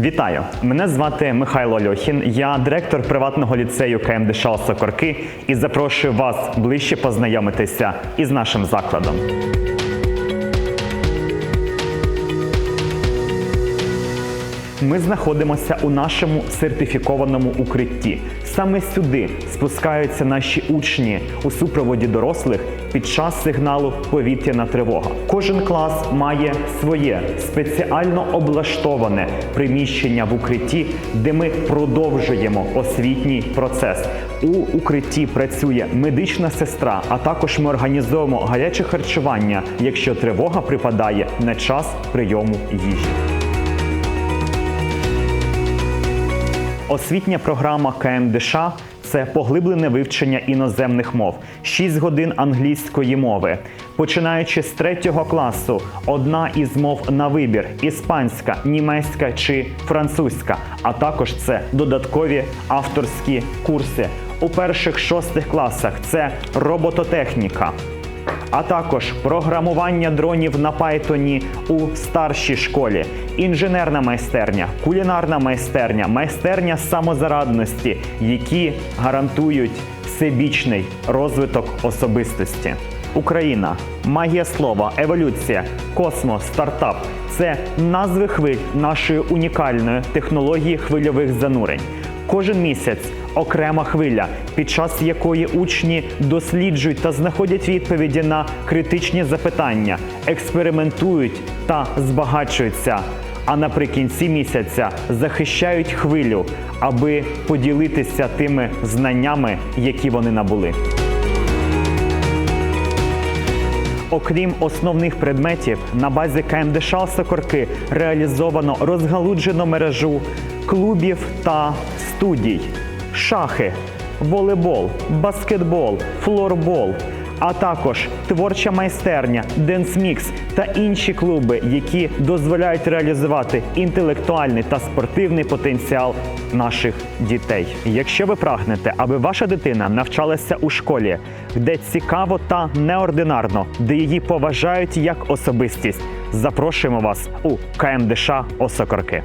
Вітаю! Мене звати Михайло Льохін. Я директор приватного ліцею КМДШ Сокорки і запрошую вас ближче познайомитися із нашим закладом. Ми знаходимося у нашому сертифікованому укритті. Саме сюди спускаються наші учні у супроводі дорослих під час сигналу повітряна тривога. Кожен клас має своє спеціально облаштоване приміщення в укритті, де ми продовжуємо освітній процес. У укритті працює медична сестра, а також ми організовуємо гаряче харчування, якщо тривога припадає на час прийому їжі. Освітня програма КМДШ це поглиблене вивчення іноземних мов, 6 годин англійської мови. Починаючи з третього класу, одна із мов на вибір: іспанська, німецька чи французька, а також це додаткові авторські курси. У перших шостих класах це робототехніка, а також програмування дронів на Python у старшій школі, інженерна майстерня, кулінарна майстерня, майстерня самозарадності, які гарантують всебічний розвиток особистості. Україна, магія слова, еволюція, космос, стартап це назви хвиль нашої унікальної технології хвильових занурень. Кожен місяць окрема хвиля, під час якої учні досліджують та знаходять відповіді на критичні запитання, експериментують та збагачуються. А наприкінці місяця захищають хвилю, аби поділитися тими знаннями, які вони набули. Окрім основних предметів, на базі КМДШ Сокорки реалізовано розгалуджену мережу клубів та студій, шахи, волейбол, баскетбол, флорбол, а також творча майстерня, денсмікс та інші клуби, які дозволяють реалізувати інтелектуальний та спортивний потенціал наших дітей. Якщо ви прагнете, аби ваша дитина навчалася у школі, де цікаво та неординарно, де її поважають як особистість, запрошуємо вас у КМДШ Осокорки.